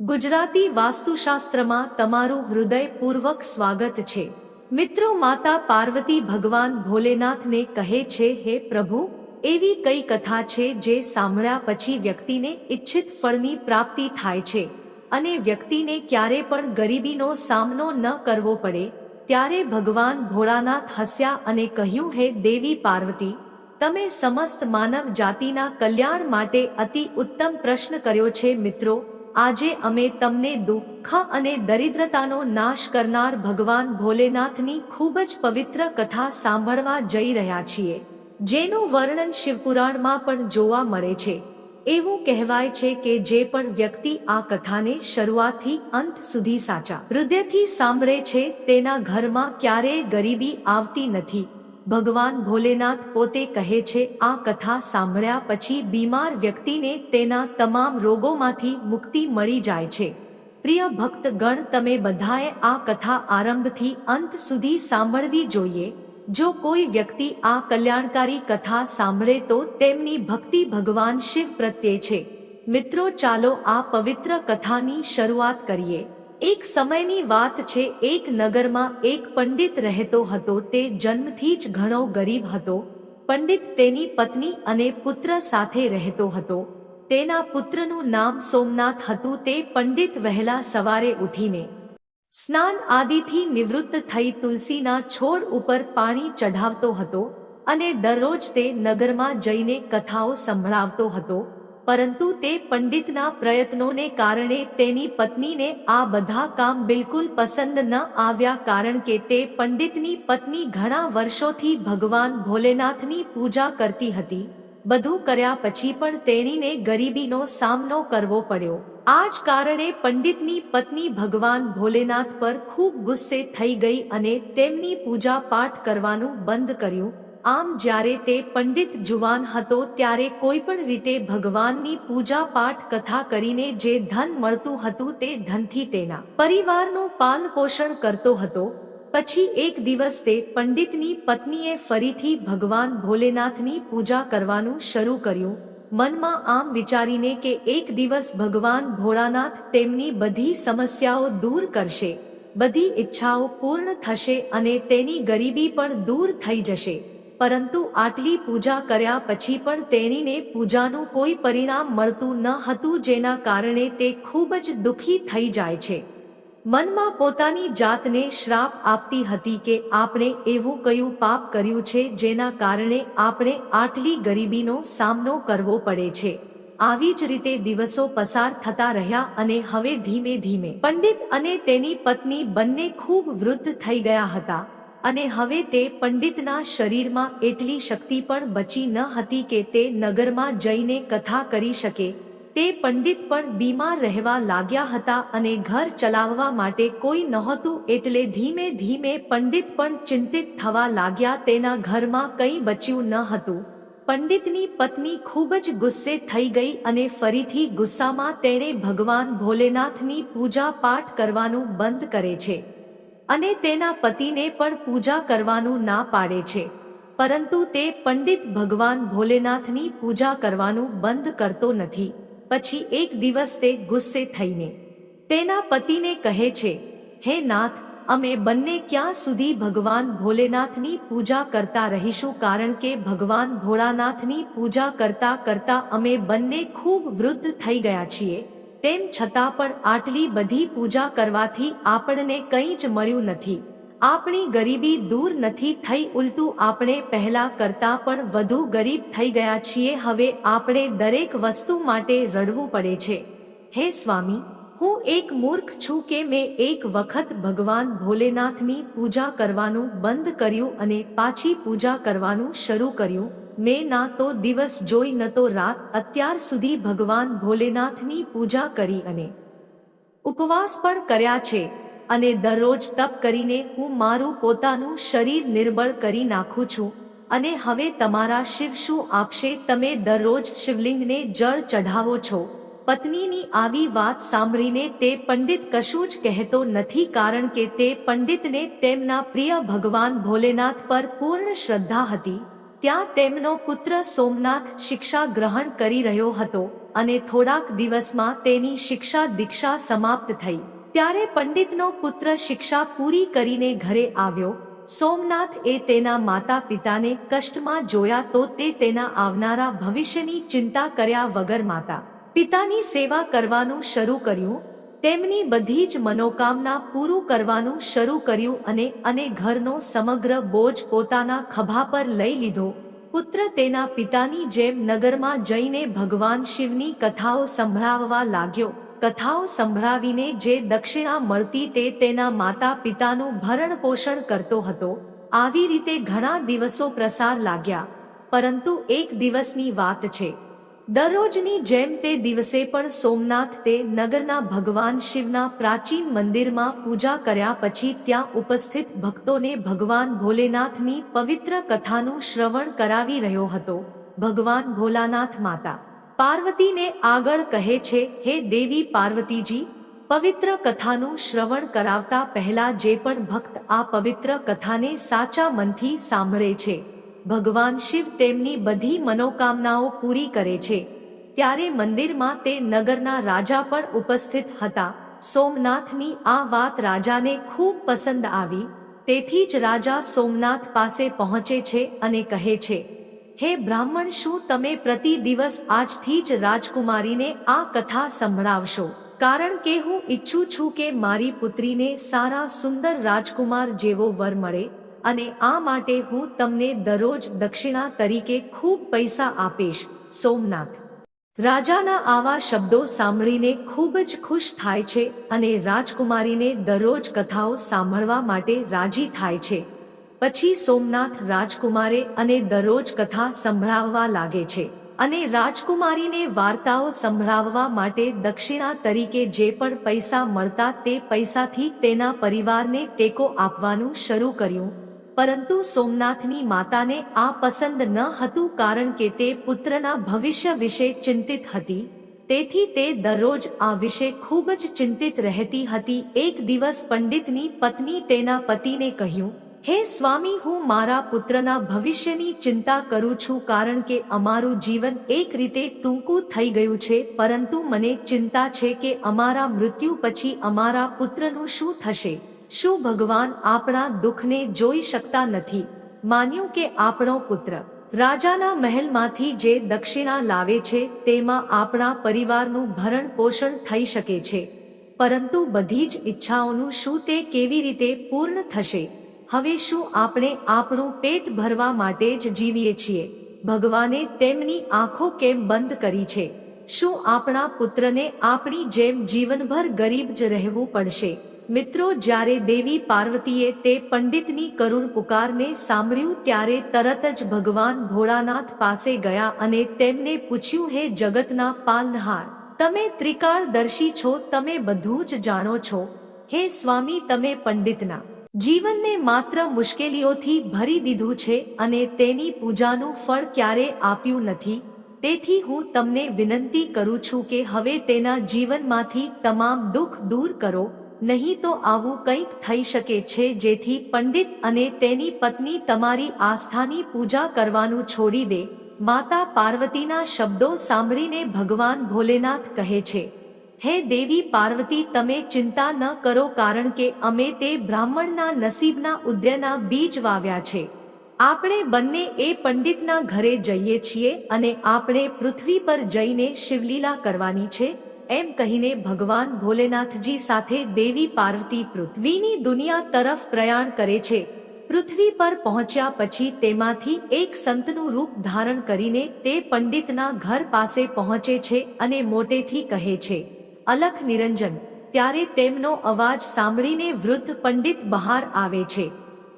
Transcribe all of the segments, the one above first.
ગુજરાતી વાસ્તુશાસ્ત્રમાં તમારું હૃદયપૂર્વક સ્વાગત છે. મિત્રો માતા પાર્વતી ભગવાન ભોલેનાથને કહે છે, હે પ્રભુ, એવી કઈ કથા છે જે સાંભળ્યા પછી વ્યક્તિને ઈચ્છિત ફળની પ્રાપ્તિ થાય છે? અને વ્યક્તિને ક્યારે પણ ગરીબીનો સામનો ન કરવો પડે? ત્યારે ભગવાન ભોળાનાથ હસ્યા અને કહ્યું, હે દેવી પાર્વતી, તમે સમસ્ત માનવ જાતિના કલ્યાણ માટે અતિ ઉત્તમ પ્રશ્ન કર્યો છે, મિત્રો. આજે અમે તમને દુઃખ અને દરિદ્રતાનો નાશ કરનાર ભગવાન ભોલેનાથની ખૂબ જ પવિત્ર કથા સાંભળવા જઈ રહ્યા છીએ, જેનું વર્ણન શિવપુરાણમાં પણ જોવા મળે છે. એવું કહેવાય છે કે જે પણ વ્યક્તિ આ કથાને શરૂઆતથી અંત સુધી સાચા હૃદયથી સાંભળે છે, તેના ઘરમાં ક્યારેય ગરીબી આવતી નથી. ભગવાન ભોલેનાથ પોતે કહે છે, આ કથા સાંભળ્યા પછી બીમાર વ્યક્તિને તેના તમામ રોગોમાંથી મુક્તિ મળી જાય છે. પ્રિય ભક્તગણ, તમે બધાએ આ કથા આરંભથી અંત સુધી સાંભળવી જોઈએ. જો કોઈ વ્યક્તિ આ કલ્યાણકારી કથા સાંભળે તો તેમની ભક્તિ ભગવાન શિવ પ્રત્યે છે. મિત્રો, ચાલો આ પવિત્ર કથાની શરૂઆત કરીએ. એક સમયની વાત છે, એક નગરમાં એક પંડિત રહેતો હતો, તે જન્મથી જ ઘણો ગરીબ હતો. પંડિત તેની પત્ની અને પુત્ર સાથે રહેતો હતો. તેના પુત્રનું નામ સોમનાથ હતું, તે પંડિત વહેલા સવારે ઉઠીને સ્નાન આદિથી નિવૃત્ત થઈ તુલસીના છોડ ઉપર પાણી ચઢાવતો હતો અને દરરોજ તે નગરમાં જઈને કથાઓ સંભળાવતો હતો. પરંતુ તે પંડિતના પ્રયત્નોને કારણે તેની પત્નીને આ બધા કામ બિલકુલ પસંદ ન આવ્યા કારણ કે તે પંડિતની પત્ની ઘણા વર્ષોથી ભગવાન ભોલેનાથની પૂજા કરતી હતી. બધું કર્યા પછી પણ તેણીને ગરીબીનો સામનો કરવો પડ્યો. આ જ કારણે પંડિતની પત્ની ભગવાન ભોલેનાથ પર ખૂબ ગુસ્સે થઈ ગઈ અને તેમની પૂજા પાઠ કરવાનું બંધ કર્યું. આમ જ્યારે તે પંડિત જુવાન હતો ત્યારે કોઈ પણ રીતે ભગવાનની પૂજા પાઠ કથા કરીને જે ધન મળતું હતું તે ધનથી તેના પરિવારનું પાલ પોષણ કરતો હતો. પછી એક દિવસ તે પંડિતની પત્નીએ ફરીથી ભગવાન ભોલેનાથની પૂજા કરવાનું શરૂ કર્યું. મનમાં આમ વિચારીને કે એક દિવસ ભગવાન ભોળાનાથ તેમની બધી સમસ્યાઓ દૂર કરશે. બધી ઈચ્છાઓ પૂર્ણ થશે અને તેની ગરીબી પણ દૂર થઈ જશે. પરંતુ આટલી પૂજા કર્યા પછી પણ તેણીને પૂજાનું કોઈ પરિણામ મળતું ન હતું જેના કારણે તે ખૂબ જ દુઃખી થઈ જાય છે. મનમાં પોતાની જાતને શ્રાપ આપતી હતી કે આપણે એવું કયું પાપ કર્યું છે જેના કારણે આપણે આટલી ગરીબીનો સામનો કરવો પડે છે. આવી જ રીતે દિવસો પસાર થતા રહ્યા અને હવે ધીમે ધીમે પંડિત અને તેની પત્ની બંને ખૂબ વૃદ્ધ થઈ ગયા હતા. અને હવે તે પંડિતના શરીરમાં એટલી શક્તિ પણ બચી ન હતી કે તે નગરમાં જઈને કથા કરી શકે. તે પંડિત પણ બીમાર રહેવા લાગ્યા હતા અને ઘર ચલાવવા માટે કોઈ નહોતું એટલે ધીમે ધીમે પંડિત પણ ચિંતિત થવા લાગ્યા તેના ઘરમાં કંઈ બચ્યું ન હતું. પંડિતની પત્ની ખૂબ જ ગુસ્સે થઈ ગઈ અને ફરીથી ગુસ્સામાં તેણે ભગવાન ભોલેનાથની પૂજા પાઠ કરવાનું બંધ કરે છે. અને તેના પતિને પણ પૂજા કરવાનું ના પાડે છે. પરંતુ તે પંડિત ભગવાન ભોલેનાથની પૂજા કરવાનું બંધ કરતો નથી. પછી એક દિવસ તે ગુસ્સે થઈને તેના પતિને કહે છે, હે નાથ, અમે બંને ક્યાં સુધી ભગવાન ભોલેનાથની પૂજા કરતા રહીશું? કારણ કે ભગવાન ભોળાનાથની પૂજા કરતા કરતા અમે બંને ખૂબ વૃદ્ધ થઈ ગયા છીએ. તેમ છતાં પણ આટલી બધી પૂજા કરવાથી આપણને કંઈ જ મળ્યું નથી. આપણી ગરીબી દૂર નથી થઈ, ઉલટું આપણે પહેલા કરતા પણ વધુ ગરીબ થઈ ગયા છીએ. હવે આપણે દરેક વસ્તુ માટે રડવું પડે છે. હે સ્વામી, હું એક મૂર્ખ છું કે મેં એક વખત ભગવાન ભોલેનાથની પૂજા કરવાનું બંધ કર્યું અને પાછી પૂજા કરવાનું શરૂ કર્યું? મેં ના તો દિવસ જોઈ ન તો રાત, અત્યાર સુધી ભગવાન ભોલેનાથની પૂજા કરી અને ઉપવાસ પણ કર્યા છે અને દરરોજ તપ કરીને હું મારું પોતાનું શરીર નિર્બળ કરી નાખું છું અને હવે તમારા શિવ શું આપશે? તમે દરરોજ શિવલિંગને જળ ચઢાવો છો. પત્નીની આવી વાત સાંભળીને તે પંડિત કશું જ કહેતો નથી કારણ કે તે પંડિતને તેમના પ્રિય ભગવાન ભોલેનાથ પર પૂર્ણ શ્રદ્ધા હતી. ત્યાં તેમનો પુત્ર સોમનાથ શિક્ષા ગ્રહણ કરી રહ્યો હતો અને થોડાક દિવસમાં તેની શિક્ષા દીક્ષા સમાપ્ત થઈ. ત્યારે પંડિતનો પુત્ર શિક્ષા પૂરી કરીને ઘરે આવ્યો. સોમનાથ એ તેના માતા પિતાને કષ્ટમાં જોયા તો તે તેના આવનારા ભવિષ્યની ચિંતા કર્યા વગર માતા પિતાની સેવા કરવાનું શરૂ કર્યું. તેમની બધી જ મનોકામના પૂરું કરવાનું શરૂ કર્યું અને અને ઘરનો સમગ્ર બોજ પોતાના ખભા પર લઈ લીધો. પુત્ર તેના પિતાની જેમ નગરમાં જઈને ભગવાન શિવની કથાઓ સંભળાવવા લાગ્યો. કથાઓ સંભળાવીને જે દક્ષિણા મળતી તે તેના માતા પિતાનું ભરણ પોષણ કરતો હતો. આવી રીતે ઘણા દિવસો પ્રસાર લાગ્યા. પરંતુ એક દિવસની વાત છે. દરરોજની જેમ તે દિવસે પણ સોમનાથ તે નગરના ભગવાન શિવના પ્રાચીન મંદિરમાં પૂજા કર્યા પછી ત્યાં ઉપસ્થિત ભક્તોને ભગવાન ભોલેનાથની પવિત્ર કથાનું શ્રવણ કરાવી રહ્યો હતો. ભગવાન ભોલાનાથ માતા, પાર્વતીને આગળ કહે છે, હે દેવી પાર્વતીજી, પવિત્ર કથાનું શ્રવણ કરાવતા પહેલા જે પણ ભક્ત આ પવિત્ર કથાને સાચા મનથી સાંભળે છે ભગવાન શિવ તેમની બધી મનોકામનાઓ પૂરી કરે છે. ત્યારે મંદિરમાં તે નગરના રાજા પણ ઉપસ્થિત હતા. સોમનાથની આ વાત રાજાને ખૂબ પસંદ આવી. તેથી જ રાજા સોમનાથ પાસે પહોંચે છે અને કહે છે, હે બ્રાહ્મણ, શું તમે પ્રતિ દિવસ આજથી જ રાજકુમારીને આ કથા સંભળાવશો? કારણ કે હું ઈચ્છું છું કે મારી પુત્રીને સારા સુંદર રાજકુમાર જેવો વર મળે. અને આ માટે હું તમને દરરોજ દક્ષિણા તરીકે ખૂબ પૈસા આપીશ, સોમનાથ. રાજાના આવા શબ્દો સાંભળીને ખૂબ જ ખુશ થાય છે અને રાજકુમારીને દરરોજ કથાઓ સાંભળવા માટે રાજી થાય છે. પછી સોમનાથ રાજકુમારે અને દરરોજ કથા સંભળાવવા લાગે છે અને રાજકુમારીને વાર્તાઓ સંભળાવવા માટે દક્ષિણા તરીકે જે પણ પૈસા મળતા તે પૈસાથી તેના પરિવારને ટેકો આપવાનું શરૂ કર્યું. પરંતુ સોમનાથની માતાને આ પસંદ ન હતું કારણ કે તે પુત્રના ભવિષ્ય વિશે ચિંતિત હતી. તેથી તે દરરોજ આ વિશે ખૂબ જ ચિંતિત રહેતી હતી. એક દિવસ પંડિતની પત્ની તેના પતિને કહ્યું, હે સ્વામી, હું મારા પુત્રના ભવિષ્યની ચિંતા કરું છું કારણ કે અમારું જીવન એક રીતે ટૂંકું થઈ ગયું છે. પરંતુ મને ચિંતા છે કે અમારા મૃત્યુ પછી અમારા પુત્રનું શું થશે? શું ભગવાન આપણા દુઃખને જોઈ શકતા નથી? માન્યું કે આપણો પુત્ર રાજાના મહેલમાંથી જે દક્ષિણા લાવે છે, તેમાં આપણા પરિવારનું ભરણ પોષણ થઈ શકે છે. પરંતુ બધી જ ઈચ્છાઓનું શું તે કેવી રીતે પૂર્ણ થશે? હવે શું આપણે આપણું પેટ ભરવા માટે જ જીવીએ છીએ? ભગવાને તેમની આંખો કેમ બંધ કરી છે? શું આપણા પુત્રને આપણી જેમ જીવનભર ગરીબ જ રહેવું પડશે? મિત્રો, જ્યારે દેવી પાર્વતીએ તે પંડિતની કરુણ પુકારને સાંભળ્યું ત્યારે તરત જ ભગવાન ભોળાનાથ પાસે ગયા અને તેમને પૂછ્યું, હે જગતના પાલનહાર, તમે ત્રિકાળદર્શી છો, તમે બધું જ જાણો છો. હે સ્વામી, તમે પંડિતના જીવનને માત્ર મુશ્કેલીઓથી ભરી દીધું છે અને તેની પૂજાનું ફળ ક્યારે આપ્યું નથી. તેથી હું તમને વિનંતી કરું છું કે હવે તેના જીવનમાંથી તમામ દુઃખ દૂર કરો નહીં તો આવું કંઈક થઈ શકે છે જેથી પંડિત અને તેની પત્ની તમારી આસ્થાની પૂજા કરવાનું છોડી દે. માતા પાર્વતીના શબ્દો સાંભળીને ભગવાન ભોલેનાથ કહે છે, હે દેવી પાર્વતી, તમે ચિંતા ન કરો કારણ કે અમે તે બ્રાહ્મણના નસીબના ઉદ્યના બીજ વાવ્યા છે. આપણે બંને એ પંડિતના ઘરે જઈએ છીએ અને આપણે પૃથ્વી પર જઈને શિવલીલા કરવાની છે. એમ કહીને ભગવાન ભોલેનાથજી સાથે દેવી પાર્વતી પૃથ્વીની દુનિયા તરફ પ્રયાણ કરે છે. પૃથ્વી પર પહોંચ્યા પછી તેમાંથી એક સંતનું રૂપ ધારણ કરીને તે પંડિતના ઘર પાસે પહોંચે છે અને મોટેથી કહે છે, અલખ નિરંજન, ત્યારે તેમનો અવાજ સાંભળીને વૃદ્ધ પંડિત બહાર આવે છે.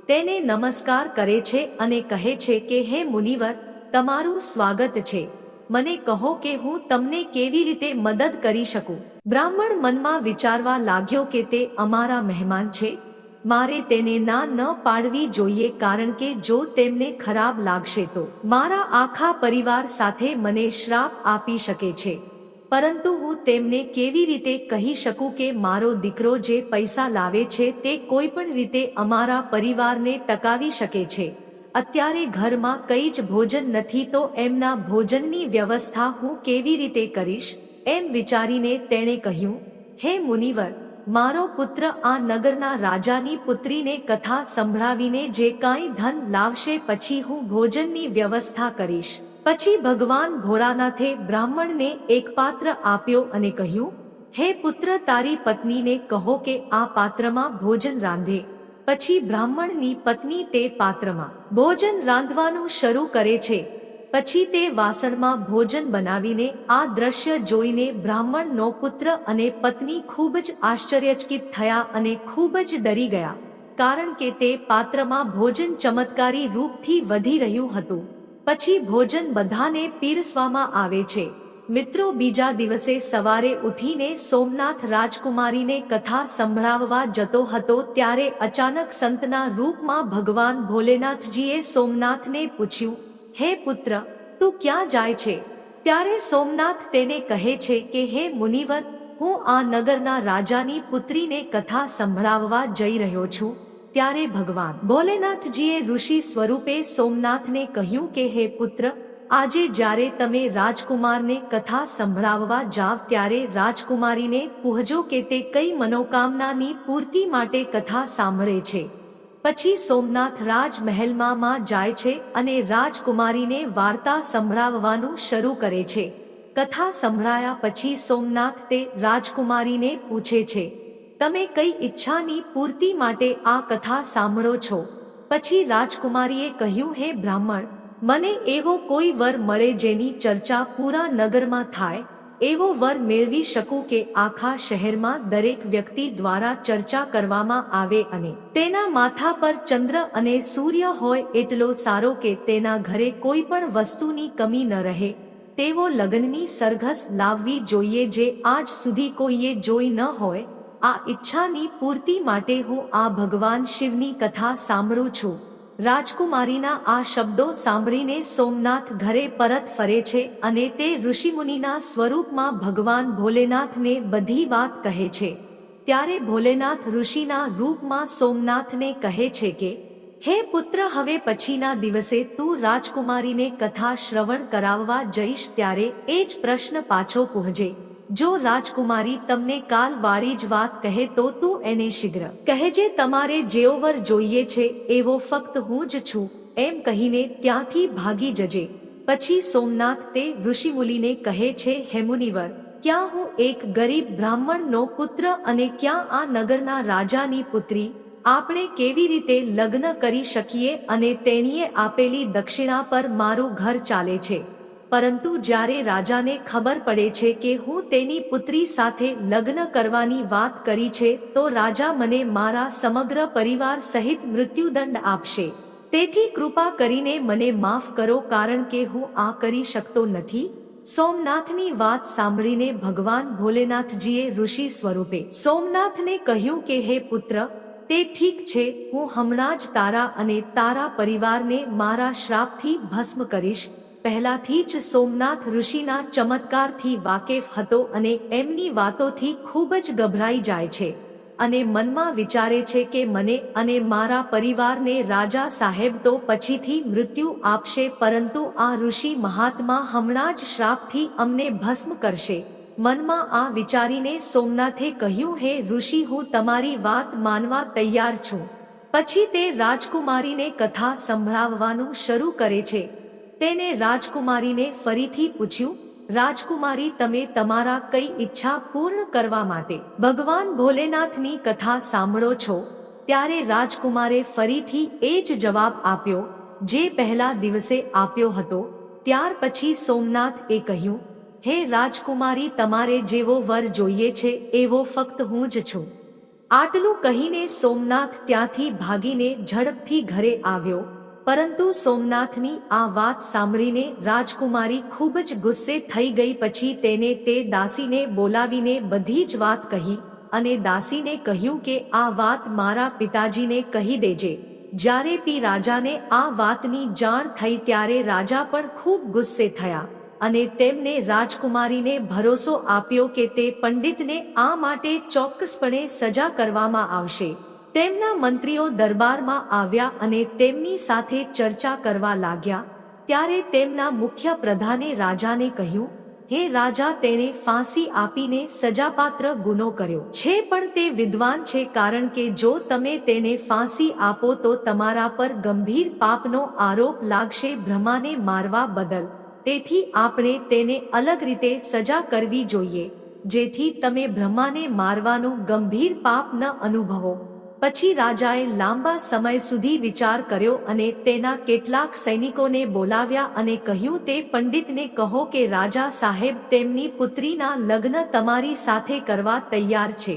તેને નમસ્કાર કરે છે અને કહે છે કે, હે મુનિવર, તમારું સ્વાગત છે. મને કહો કે હું તમને કેવી રીતે મદદ કરી શકું? બ્રાહ્મણ મનમાં વિચારવા લાગ્યો કે તે અમારા મહેમાન છે. મારે તેને ના ન પાડવી જોઈએ કારણ કે જો તેમને ખરાબ લાગશે તો મારા આખા પરિવાર સાથે મને શ્રાપ આપી શકે છે. પરંતુ હું તેમને કેવી રીતે કહી શકું કે મારો દીકરો જે પૈસા લાવે છે તે કોઈ પણ રીતે અમારા પરિવારને ટકાવી શકે છે? અત્યારે ઘરમાં કઈ જ ભોજન નથી તો એમના ભોજનની વ્યવસ્થા હું કેવી રીતે કરીશ? એમ વિચારીને તેણે કહ્યું, હે મુનિવર, મારો પુત્ર આ નગરના રાજાની પુત્રીને કથા સંભળાવીને જે કાંઈ ધન લાવશે પછી હું ભોજનની વ્યવસ્થા કરીશ. પછી ભગવાન ભોળાનાથે બ્રાહ્મણને એક પાત્ર આપ્યો અને કહ્યું, હે પુત્ર, તારી પત્નીને કહો કે આ પાત્રમાં ભોજન રાંધે. પછી બ્રાહ્મણની પત્ની તે પાત્રમાં ભોજન રાંધવાનું શરૂ કરે છે. પછી તે વાસણમાં ભોજન બનાવીને આ દ્રશ્ય જોઈને બ્રાહ્મણનો પુત્ર અને પત્ની ખૂબ જ આશ્ચર્યચકિત થયા અને ખૂબ જ ડરી ગયા, કારણ કે તે પાત્રમાં ભોજન ચમત્કારી રૂપથી વધી રહ્યું હતું. પછી ભોજન બધાને પીરસવામાં આવે છે. મિત્રો, બીજા દિવસે સવારે ઉઠીને સોમનાથ રાજકુમારીને કથા સંભળાવવા જતો હતો ત્યારે અચાનક સંતના રૂપમાં ભગવાન ભોલેનાથજીએ સોમનાથને પૂછ્યું, હે પુત્ર, તું ક્યાં જાય છે? ત્યારે સોમનાથ તેને કહે છે કે, હે મુનિવર, હું આ નગરના રાજાની પુત્રીને કથા સંભળાવવા જઈ રહ્યો છું. ત્યારે ભગવાન ભોલેનાથજીએ ઋષિ સ્વરૂપે સોમનાથને કહ્યું કે, હે પુત્ર આજે જ્યારે તમે રાજકુમારને કથા સંભળાવવા જાવ ત્યારે રાજકુમારીને પૂહજો કે તે કઈ મનોકામનાની પૂર્તિ માટે કથા સાંભળે છે. પછી સોમનાથ રાજમહેલમાં જાય છે અને રાજકુમારીને વાર્તા સંભળાવવાનું શરૂ કરે છે. કથા સંભળાયા પછી સોમનાથ તે રાજકુમારીને પૂછે છે, તમે કઈ ઈચ્છાની પૂર્તિ માટે આ કથા સાંભળો છો? પછી રાજકુમારીએ કહ્યું, હે બ્રાહ્મણ મને એવો કોઈ વર મળે જેની ચર્ચા પૂરા નગરમાં થાય, એવો વર મેળવી શકું કે આખા શહેરમાં દરેક વ્યક્તિ દ્વારા ચર્ચા કરવામાં આવે અને તેના માથા પર ચંદ્ર અને સૂર્ય હોય એટલો સારો કે તેના ઘરે કોઈ પણ વસ્તુની કમી ન રહે, તેવો લગ્નની સરઘસ લાવવી જોઈએ જે આજ સુધી કોઈએ જોઈ ન હોય, આ ઈચ્છાની પૂર્તિ માટે હું આ ભગવાન શિવની કથા સાંભળું છું. રાજકુમારીના આ શબ્દો સાંભળીને સોમનાથ ઘરે પરત ફરે છે અને તે ઋષિમુનિના સ્વરૂપમાં ભગવાન ભોલેનાથને બધી વાત કહે છે. ત્યારે ભોલેનાથ ઋષિના રૂપમાં સોમનાથને કહે છે કે, હે પુત્ર, હવે પછીના દિવસે તું રાજકુમારીને કથા શ્રવણ કરાવવા જઈશ ત્યારે એ જ પ્રશ્ન પાછો પૂહજે. જો રાજકુમારી તમને કાલ વાળી જ વાત કહે તો તું એને શીઘ્ર કહેજે તમારે જેઓ વર જોઈએ છે, એવો ફક્ત હું જ છું, એમ કહીને ત્યાંથી ભાગી જજે. પછી સોમનાથ તે ઋષિમુલિને કહે છે હેમુનિવર ક્યાં હું એક ગરીબ બ્રાહ્મણનો પુત્ર અને ક્યાં આ નગરના રાજાની પુત્રી? આપણે કેવી રીતે લગ્ન કરી શકીએ અને તેણીએ આપેલી દક્ષિણા પર મારું ઘર ચાલે છે? પરંતુ જ્યારે રાજાને ખબર પડે છે કે હું તેની પુત્રી સાથે લગ્ન કરવાની વાત કરી છે, તો રાજા મને મારા સમગ્ર પરિવાર સહિત મૃત્યુદંડ આપશે. તેથી કૃપા કરીને મને માફ કરો કારણ કે હું આ કરી શકતો નથી. સોમનાથની વાત સાંભળીને ભગવાન ભોલેનાથજીએ ઋષિ સ્વરૂપે સોમનાથને કહ્યું કે, હે પુત્ર, તે ઠીક છે, હું હમણાં જ તારા અને તારા પરિવારને મારા શ્રાપથી ભસ્મ કરીશ. પહેલાથી જ સોમનાથ ઋષિના ચમત્કારથી વાકેફ હતો અને એમની વાતોથી ખૂબ જ ગભરાઈ જાય છે. અને મનમાં વિચારે છે કે મને અને મારા પરિવારને રાજા સાહેબ તો પછીથી મૃત્યુ આપશે પરંતુ આ ઋષિ મહાત્મા હમણાં જ શ્રાપથી અમને ભસ્મ કરશે. મનમાં આ વિચારીને સોમનાથે કહ્યું, હે ઋષિ, હું તમારી વાત માનવા તૈયાર છું. પછી તે રાજકુમારીને કથા સંભળાવવાનું શરૂ કરે છે. તેને રાજકુમારીને ફરીથી પૂછ્યું, રાજકુમારી, તમે તમારા કઈ ઈચ્છા પૂર્ણ કરવા માટે ભગવાન ભોલેનાથની કથા સાંભળો છો? ત્યારે રાજકુમારે ફરીથી એ જ જવાબ આપ્યો, જે પહેલા દિવસે આપ્યો હતો. ત્યાર પછી સોમનાથ એ કહ્યું, હે રાજકુમારી, તમારે જેવો વર જોઈએ છે, એવો ફક્ત હું જ છું. આટલું કહીને સોમનાથ ત્યાંથી ભાગીને ઝડપથી ઘરે આવ્યો. પરંતુ સોમનાથની આ વાત સાંભળીને રાજકુમારી ખૂબ જ ગુસ્સે થઈ ગઈ પછી તેને તે દાસીને બોલાવીને બધી જ વાત કહી અને દાસીને કહ્યું કે આ વાત મારા પિતાજીને કહી દેજે. જ્યારે પી રાજાને આ વાતની જાણ થઈ ત્યારે રાજા પણ ખૂબ ગુસ્સે થયા અને તેમને રાજકુમારીને ભરોસો આપ્યો કે તે પંડિતને આ માટે ચોક્કસપણે સજા કરવામાં આવશે. તેમના મંત્રીઓ દરબારમાં આવ્યા અને તેમની સાથે ચર્ચા કરવા લાગ્યા, ત્યારે તેમના મુખ્ય પ્રધાને રાજાને કહ્યું, હે રાજા, તેણે ફાંસી આપીને સજાપાત્ર ગુનો કર્યો. છે પણ તે વિદ્વાન છે કારણ કે જો તમે તેને ફાંસી આપો તો તમારા પર ગંભીર પાપનો આરોપ લાગશે ભ્રમાને મારવા બદલ. તેથી આપણે તેને અલગ રીતે સજા કરવી જોઈએ, જેથી તમે ભ્રમાને મારવાનું ગંભીર પાપ ન અનુભવો. પછી રાજાએ લાંબા સમય સુધી વિચાર કર્યો અને તેના કેટલાક સૈનિકોને બોલાવ્યા અને કહ્યું, તે પંડિતને કહો કે રાજા સાહેબ તેમની પુત્રીના લગ્ન તમારી સાથે કરવા તૈયાર છે.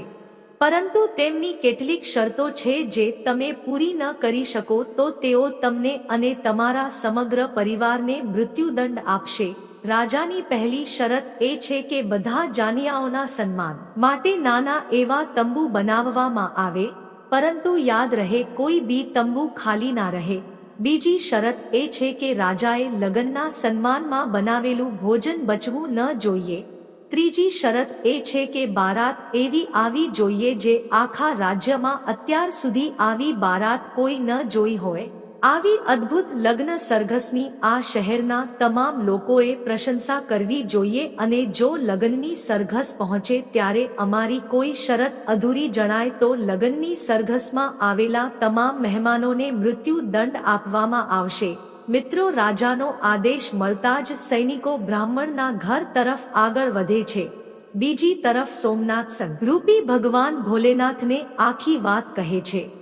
પરંતુ તેમની કેટલીક શરતો છે જે તમે પૂરી ન કરી શકો, તો તેઓ તમને અને તમારા સમગ્ર પરિવારને મૃત્યુદંડ આપશે. રાજાની પહેલી શરત એ છે કે બધા જાનિયાઓના સન્માન માટે નાના એવા તંબુ બનાવવામાં આવે પરંતુ યાદ રહે, કોઈ બી તંબુ ખાલી ના રહે. બીજી શરત એ છે કે રાજાએ લગ્નના સન્માનમાં બનાવેલું ભોજન બચવું ન જોઈએ. ત્રીજી શરત એ છે કે બારાત એવી આવી જોઈએ જે આખા રાજ્યમાં અત્યાર સુધી આવી બારાત કોઈ ન જોઈ હોય. આવી અદ્ભુત લગ્ન સરઘસની આ શહેરના તમામ લોકોએ પ્રશંસા કરવી જોઈએ અને જો લગ્નની સરઘસ પહોંચે ત્યારે અમારી કોઈ શરત અધૂરી જણાય તો લગ્નની સરઘસમાં આવેલા તમામ મહેમાનોને મૃત્યુ દંડ આપવામાં આવશે. મિત્રો, રાજાનો આદેશ મળતા જ સૈનિકો બ્રાહ્મણના ઘર તરફ આગળ વધે છે. બીજી તરફ સોમનાથ સંઘ. રૂપી ભગવાન ભોલેનાથને આખી વાત કહે છે.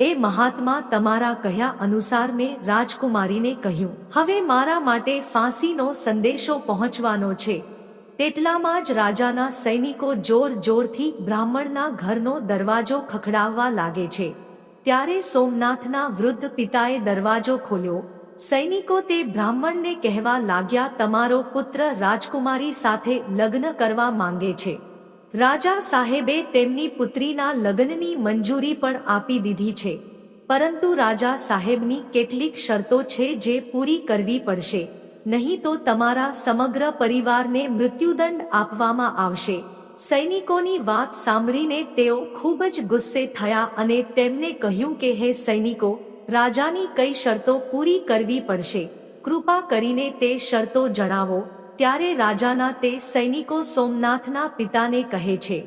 એ મહાત્મા તમારા કહ્યા અનુસાર મેં રાજકુમારીને કહ્યું, હવે મારા માટે ફાંસીનો સંદેશો પહોંચવાનો છે. તેટલામાં જ રાજાના સૈનિકો જોર જોરથી બ્રાહ્મણના ઘરનો દરવાજો ખખડાવવા લાગે છે. ત્યારે સોમનાથના વૃદ્ધ પિતાએ દરવાજો ખોલ્યો. સૈનિકો તે બ્રાહ્મણને કહેવા લાગ્યા, તમારો પુત્ર રાજકુમારી સાથે લગ્ન કરવા માંગે છે. રાજા સાહેબે તેમની પુત્રીના લગ્નની મંજૂરી પણ આપી દીધી છે. પરંતુ રાજા સાહેબની કેટલીક શરતો છે જે પૂરી કરવી પડશે. નહીં તો તમારા સમગ્ર પરિવારને મૃત્યુદંડ આપવામાં આવશે. સૈનિકોની વાત સાંભળીને તેઓ ખૂબ જ ગુસ્સે થયા અને તેમને કહ્યું કે, હે સૈનિકો, રાજાની કઈ શરતો પૂરી કરવી પડશે. કૃપા કરીને તે શરતો જણાવો. ત્યારે રાજાના તે સૈનિકો સોમનાથના પિતાને કહે છે,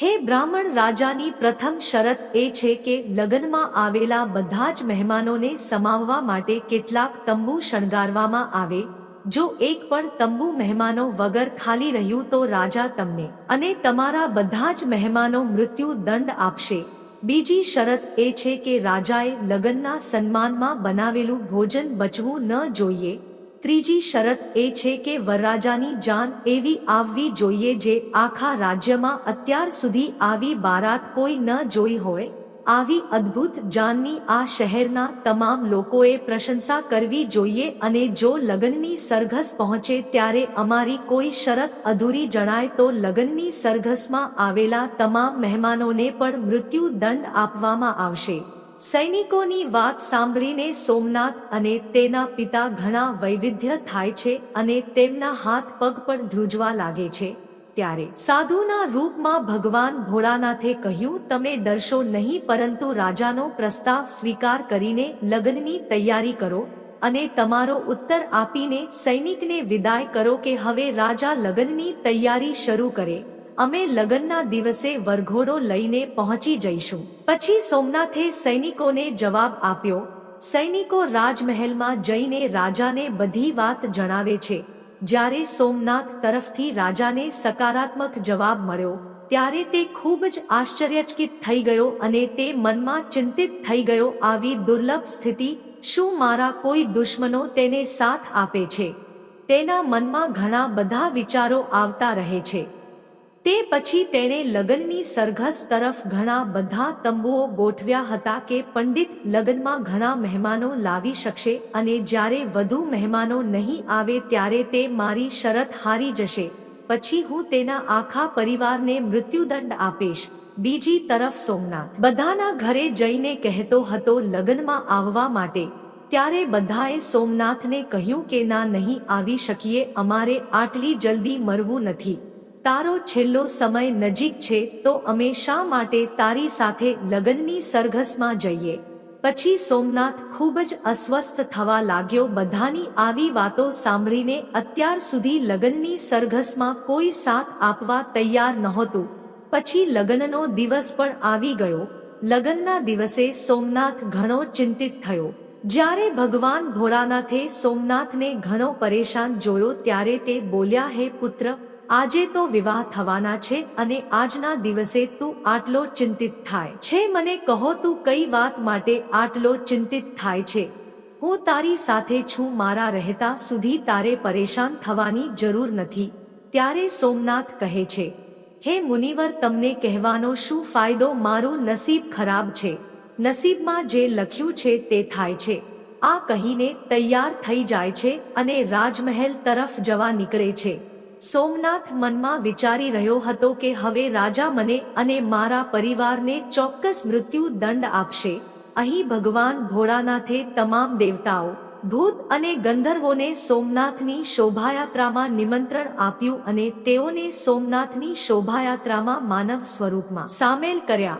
હે બ્રાહ્મણ રાજાની પ્રથમ શરત એ છે કે લગ્નમાં આવેલા બધા જ મહેમાનોને સમાવવા માટે કેટલાક તંબુ શણગારવામાં આવે. જો એક પણ તંબુ મહેમાનો વગર ખાલી રહ્યું તો રાજા તમને અને તમારા બધા જ મહેમાનો મૃત્યુ દંડ આપશે. બીજી શરત એ છે કે રાજાએ લગ્નના સન્માનમાં બનાવેલું ભોજન બચવું ન જોઈએ. ત્રીજી શરત એ છે કે વરરાજાની જાન એવી આવવી જોઈએ જે આખા રાજ્યમાં અત્યાર સુધી આવી બારાત કોઈ ન જોઈ હોય. આવી અદ્ભુત જાનની આ શહેરના તમામ લોકોએ પ્રશંસા કરવી જોઈએ અને જો લગ્નની સરઘસ પહોંચે ત્યારે અમારી કોઈ શરત અધૂરી જણાય તો લગ્નની સરઘસમાં આવેલા તમામ મહેમાનોને પણ મૃત્યુ દંડ આપવામાં આવશે. સૈનિકોની વાત સાંભળીને સોમનાથ અને તેના પિતા ઘણા વૈવિધ્ય થાય છે અને તેમના હાથ પગ પણ ધ્રુજવા લાગે છે. ત્યારે સાધુના રૂપમાં ભગવાન ભોળાનાથે કહ્યું, તમે ડરશો નહીં, પરંતુ રાજાનો પ્રસ્તાવ સ્વીકાર કરીને લગ્નની તૈયારી કરો અને તમારો ઉત્તર આપીને સૈનિકને વિદાય કરો કે હવે રાજા લગ્નની તૈયારી શરૂ કરે. અમે લગ્નના દિવસે વરઘોડો લઈને પહોંચી જઈશું. પછી સોમનાથે સૈનિકોને જવાબ આપ્યો, સૈનિકો રાજમહેલમાં જઈને રાજાને બધી વાત જણાવે છે. જ્યારે સોમનાથ તરફથી રાજાને સકારાત્મક જવાબ મળ્યો, ત્યારે તે ખૂબ જ આશ્ચર્યચકિત થઈ ગયો અને તે મનમાં ચિંતિત થઈ ગયો આવી દુર્લભ સ્થિતિ શું મારા કોઈ દુશ્મનો તેને સાથ આપે છે? તેના મનમાં ઘણા બધા વિચારો આવતા રહે છે. તે પછી તેણે લગ્નની સરઘસ તરફ ઘણા બધા તંબુઓ ગોઠવ્યા હતા કે પંડિત લગ્નમાં ઘણા મહેમાનો લાવી શકશે અને જ્યારે વધુ મહેમાનો નહીં આવે ત્યારે તે મારી શરત હારી જશે. પછી હું તેના આખા પરિવારને મૃત્યુદંડ આપીશ. બીજી તરફ સોમનાથ બધાના ઘરે જઈને કહેતો હતો લગ્નમાં આવવા માટે. ત્યારે બધાએ સોમનાથને કહ્યું કે, ના, નહીં આવી શકીએ. અમારે આટલી જલ્દી મરવું નથી. તારો છેલ્લો સમય નજીક છે, તો અમે શા માટે તારી સાથે લગ્નની સરઘસમાં જઈએ? પછી સોમનાથ ખૂબ જ અસ્વસ્થ થવા લાગ્યો. બધાની આવી વાતો સાંભળીને અત્યાર સુધી લગ્નની સરઘસમાં કોઈ સાથ આપવા તૈયાર નહોતું. પછી લગ્નનો દિવસ પણ આવી ગયો. લગ્નના દિવસે સોમનાથ ઘણો ચિંતિત થયો. જ્યારે ભગવાન ભોળાનાથે સોમનાથને ઘણો પરેશાન જોયો, ત્યારે તે બોલ્યા, હે પુત્ર આજે તો વિવાહ થવાના છે અને આજના દિવસે તું આટલો ચિંતિત થાય છે. મને કહો તું કઈ વાત માટે આટલો ચિંતિત થાય છે? હું તારી સાથે છું, મારા રહેતા સુધી તારે પરેશાન થવાની જરૂર નથી. ત્યારે સોમનાથ કહે છે, હે મુનિવર, તમને કહેવાનો શું ફાયદો? મારું નસીબ ખરાબ છે. નસીબમાં જે લખ્યું છે તે થાય છે. આ કહીને તૈયાર થઈ જાય છે અને રાજમહેલ તરફ જવા નીકળે છે. સોમનાથ મનમાં વિચારી રહ્યો હતો કે હવે રાજા મને અને મારા પરિવારને ચોક્કસ મૃત્યુ દંડ આપશે. અહીં ભગવાન ભોળાનાથે તમામ દેવતાઓ, ભૂત અને ગંધર્વોને સોમનાથની શોભાયાત્રામાં નિમંત્રણ આપ્યું અને તેઓને સોમનાથની શોભાયાત્રામાં માનવ સ્વરૂપમાં સામેલ કર્યા.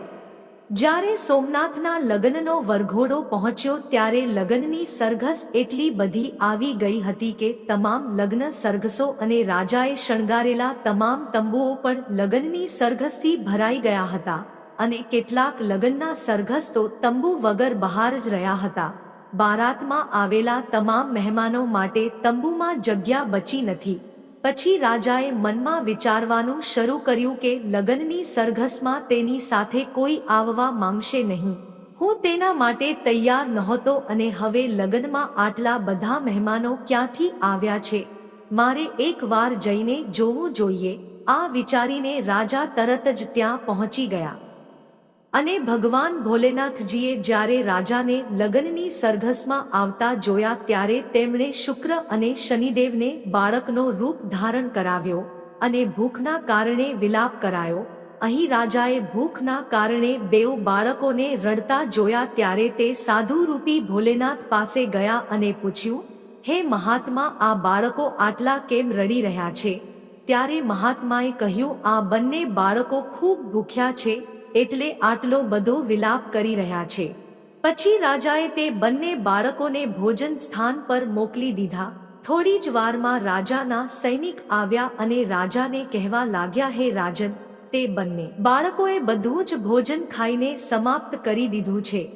જ્યારે સોમનાથના લગ્નનો વરઘોડો પહોંચ્યો ત્યારે લગ્નની સરઘસ એટલી બધી આવી ગઈ હતી કે તમામ લગ્ન સરઘસો અને રાજાએ શણગારેલા તમામ તંબુઓ પણ લગ્નની સરઘસથી ભરાઈ ગયા હતા અને કેટલાક લગ્નના સરઘસ તો તંબુ વગર બહાર જ રહ્યા હતા. બારાતમાં આવેલા તમામ મહેમાનો માટે તંબુમાં જગ્યા બચી નથી. પછી રાજાએ મનમાં વિચારવાનું શરૂ કર્યું કે લગ્નની સરઘસમાં તેની સાથે કોઈ આવવા માંગશે નહીં. હું તેના માટે તૈયાર નહોતો અને હવે લગ્નમાં આટલા બધા મહેમાનો ક્યાંથી આવ્યા છે? મારે એકવાર જઈને જોવું જોઈએ. આ વિચારીને રાજા તરત જ ત્યાં પહોંચી ગયા. અને ભગવાન ભોલેનાથજીએ જ્યારે રાજાને લગ્નની સરઘસમાં આવતા જોયા ત્યારે તેમણે શુક્ર અને શનિદેવને બાળકનો રૂપ ધારણ કરાવ્યો અને ભૂખના કારણે વિલાપ કરાયો. અહીં રાજાએ ભૂખના કારણે બેઉ બાળકોને રડતા જોયા ત્યારે તે સાધુરૂપી ભોલેનાથ પાસે ગયા અને પૂછ્યું, હે મહાત્મા, આ બાળકો આટલા કેમ રડી રહ્યા છે? ત્યારે મહાત્માએ કહ્યું, આ બંને બાળકો ખૂબ ભૂખ્યા છે એટલે આટલો બધો વિલાપ કરી રહ્યા છે. પછી રાજાએ તે બંને બાળકોને ભોજન સ્થાન પર મોકલી દીધા. થોડી જ વારમાં રાજાના સૈનિક આવ્યા અને રાજાને કહેવા લાગ્યા, હે રાજન, તે બંને બાળકોએ બધું જ ભોજન ખાઈને સમાપ્ત કરી દીધું છે.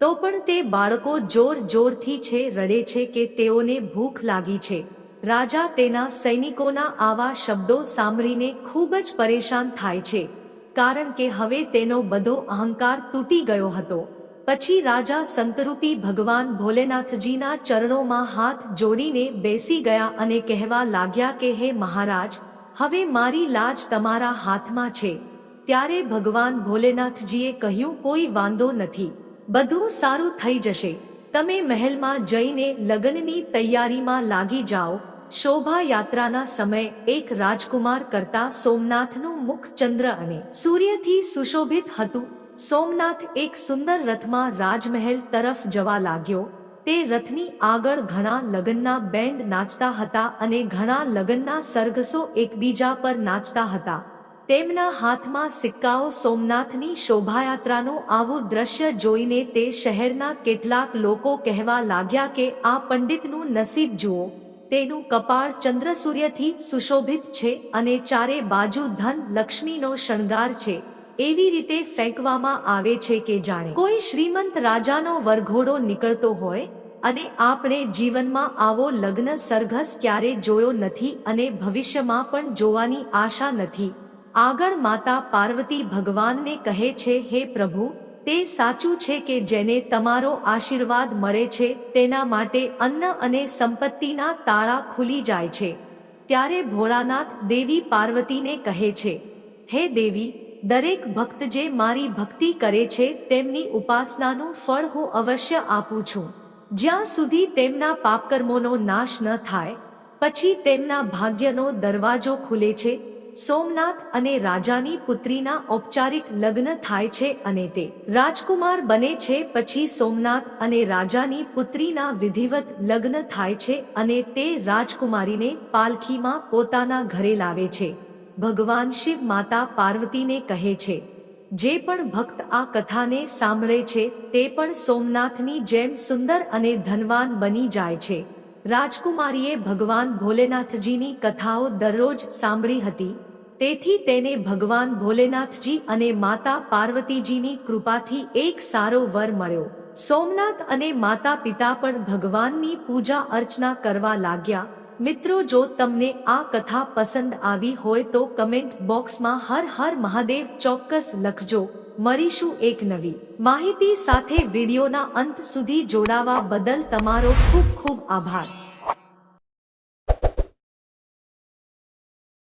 તો પણ તે બાળકો જોર જોરથી છે, રડે છે કે તેઓને ભૂખ લાગી છે. રાજા તેના સૈનિકોના આવા શબ્દો સાંભળીને ખૂબ જ પરેશાન થાય છે. કારણ કે હવે તેનો બધો અહંકાર તૂટી ગયો હતો. પછી રાજા સંતરૂપી ભગવાન ભોલેનાથજીના ચરણોમાં હાથ જોડીને બેસી ગયા અને કહેવા લાગ્યા કે, હે મહારાજ, હવે મારી લાજ તમારા હાથમાં છે. ત્યારે ભગવાન ભોલેનાથજીએ કહ્યું, કોઈ વાંધો નથી. બધું સારું થઈ જશે. તમે મહેલમાં જઈને લગ્નની તૈયારીમાં લાગી જાઓ. શોભાયાત્રાના સમયે એક રાજકુમાર કરતા સોમનાથનું મુખ ચંદ્ર અને સૂર્યથી સુશોભિત હતું. સોમનાથ એક સુંદર રથમાં રાજમહેલ તરફ જવા લાગ્યો. તે રથની આગળ ઘણા લગ્નના બેન્ડ નાચતા હતા અને ઘણા લગ્નના સરઘસો એકબીજા પર નાચતા હતા. તેમના હાથમાં સિક્કાઓ સોમનાથની શોભાયાત્રાનું આવું દ્રશ્ય જોઈને તે શહેરના કેટલાક લોકો કહેવા લાગ્યા કે, આ પંડિતનું નસીબ જુઓ. તેનું કપાળ ચંદ્ર સૂર્યથી સુશોભિત છે અને ચારે બાજુ ધન લક્ષ્મીનો શણગાર છે. એવી રીતે ફેંકવામાં આવે છે કે જાણે કોઈ શ્રીમંત રાજાનો વરઘોડો નીકળતો હોય અને આપણે જીવનમાં આવો લગ્ન સરઘસ ક્યારે જોયો નથી અને ભવિષ્યમાં પણ જોવાની આશા નથી. આગળ માતા પાર્વતી ભગવાનને કહે છે, હે પ્રભુ તે સાચું છે કે જેને તમારો આશીર્વાદ મળે છે, તેના માટે અન્ન અને સંપત્તિના તાળા ખુલી જાય છે. ત્યારે ભોળાનાથ દેવી પાર્વતીને કહે છે, હે દેવી, દરેક ભક્ત જે મારી ભક્તિ કરે છે, તેમની ઉપાસનાનું ફળ હું અવશ્ય આપું છું. જ્યાં સુધી તેમના પાપકર્મોનો નાશ ન થાય, પછી તેમના ભાગ્યનો દરવાજો ખુલે છે સોમનાથ અને રાજાની પુત્રીના ઔપચારિક લગ્ન થાય છે અને તે રાજકુમાર બને છે, પછી સોમનાથ અને રાજાની પુત્રીના વિધિવત લગ્ન થાય છે અને તે રાજકુમારીને પાલખીમાં પોતાના ઘરે લાવે છે. ભગવાન શિવ માતા પાર્વતીને કહે છે, જે પણ ભક્ત આ કથાને સાંભળે છે, તે પણ સોમનાથની જેમ સુંદર અને ધનવાન બની જાય છે. રાજકુમારીએ ભગવાન ભોલેનાથજીની કથાઓ દરરોજ સાંભળી હતી. તેથી તેને ભગવાન ભોલેનાથજી અને માતા પાર્વતીજીની કૃપાથી એક સારો વર મળ્યો. સોમનાથ અને માતા પિતા પણ ભગવાનની પૂજા અર્ચના કરવા લાગ્યા. મિત્રો, જો તમને આ કથા પસંદ આવી હોય તો કમેન્ટ બોક્સમાં હર હર મહાદેવ ચોક્કસ લખજો. મળીશું એક નવી માહિતી સાથે વિડીયોના અંત સુધી જોડાવા બદલ તમારો ખૂબ ખૂબ આભાર.